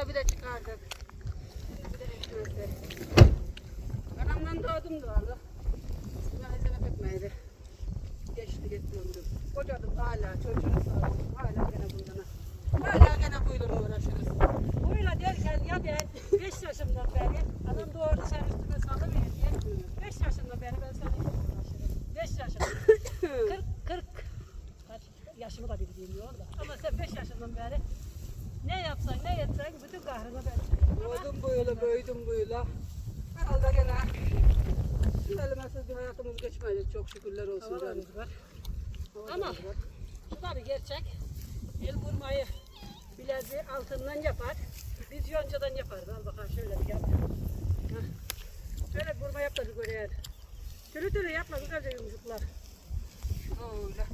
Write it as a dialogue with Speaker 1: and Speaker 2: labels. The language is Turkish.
Speaker 1: Yola bile çıkardık. Anamdan doğdum doğalı. Malzeme pekmeydi. Geçti gitti ömrüm. Kocadım hala çocuğum sağ olsun. Hala gene bundan. Hala gene buyla uğraşırız.
Speaker 2: Buyla derken ya ben 5 yaşımdan beri adam doğurdu sen üstüme salıver diye. 5 yaşımdan beri ben seninle uğraşırım. 5 yaşımdan. 40 40 kaç yaşımı da bilmiyorum da. Ama sen 5 yaşından beri kahrını ben
Speaker 1: Doğdum buyla, büyüdüm buyla. Herhalde gene kelimesiz bir hayatımız geçmeyecek. Çok şükürler olsun.
Speaker 2: havalarımız var. Ama
Speaker 1: var.
Speaker 2: şu da bir gerçek. El vurmayı bileziği altından yapar. Biz yoncadan yaparız. Al bakalım şöyle bir yap. Şöyle vurma yap da bir görelim. Türlü türlü yapma güzelce yumuşaklar.
Speaker 1: Öyle.